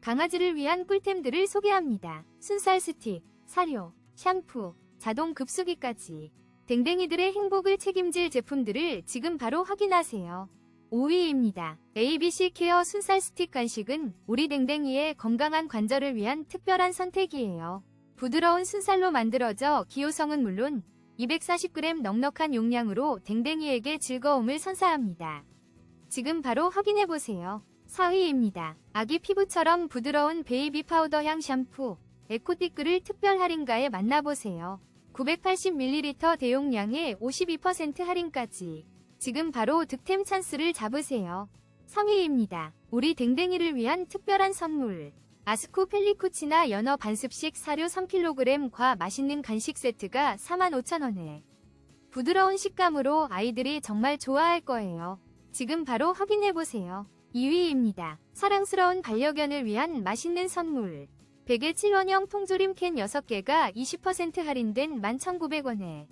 강아지를 위한 꿀템들을 소개합니다. 순살 스틱, 사료, 샴푸, 자동 급수기까지 댕댕이들의 행복을 책임질 제품들을 지금 바로 확인하세요. 5위입니다. ABC 케어 순살 스틱 간식은 우리 댕댕이의 건강한 관절을 위한 특별한 선택이에요. 부드러운 순살로 만들어져 기호성은 물론 240g 넉넉한 용량으로 댕댕이에게 즐거움을 선사합니다. 지금 바로 확인해보세요. 4위입니다. 아기 피부처럼 부드러운 베이비 파우더 향 샴푸 에코티크를 특별 할인가에 만나보세요. 980ml 대용량에 52% 할인까지 지금 바로 득템 찬스를 잡으세요. 3위입니다. 우리 댕댕이를 위한 특별한 선물 아스코 펠리쿠치나 연어 반습식 사료 3kg과 맛있는 간식 세트가 45,000원에 부드러운 식감으로 아이들이 정말 좋아할 거예요. 지금 바로 확인해보세요. 2위입니다. 사랑스러운 반려견을 위한 맛있는 선물. 베개 7원형 통조림 캔 6개가 20% 할인된 11,900원에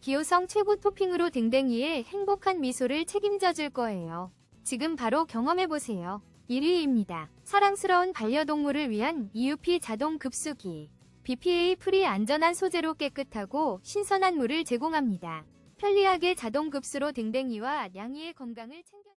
기호성 최고 토핑으로 댕댕이의 행복한 미소를 책임져 줄 거예요. 지금 바로 경험해보세요. 1위입니다. 사랑스러운 반려동물을 위한 EUP 자동 급수기. BPA 프리 안전한 소재로 깨끗하고 신선한 물을 제공합니다. 편리하게 자동 급수로 댕댕이와 냥이의 건강을 챙겨